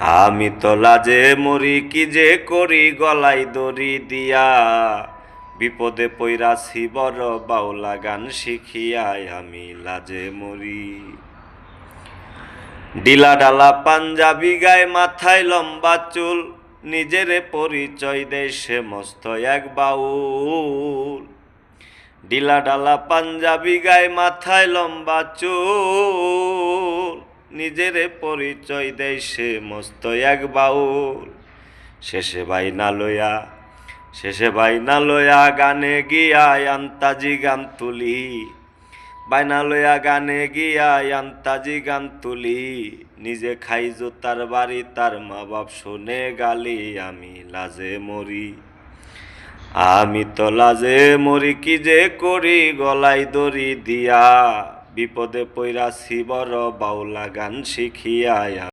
আমি তো লাজে মরি কি যে করি গলাই দড়ি দিয়া। বিপদে পৈরাছি বড় বাউলা গান শিখিয়াই আমি লাজে মরি। ডিলা ডালা পাঞ্জাবি গায়ে মাথায় লম্বা চুল, নিজেরে পরিচয় দেয় সে মস্ত এক বাউল। ডিলা ডালা পাঞ্জাবি গায়ে মাথায় লম্বা চুল নিজেরে পরিচয় দেয় সে মস্ত এক বাউল। শেষে ভাই না লয়া শেষে ভাই না লয়া গানে গিয়া আন্তাজি গান তুলি। বাইনা লয়া গানে গিয়া আন্তাজি গান তুলি। নিজে খাই জোতার বাড়ি, তার মা বাপ শুনে গালি, আমি লাজে মরি। আমি তো লাজে মরি, কি যে করি গলায় দড়ি দিয়া। বিপদে পৈরা শিবর বাউলা গান শিখিয়া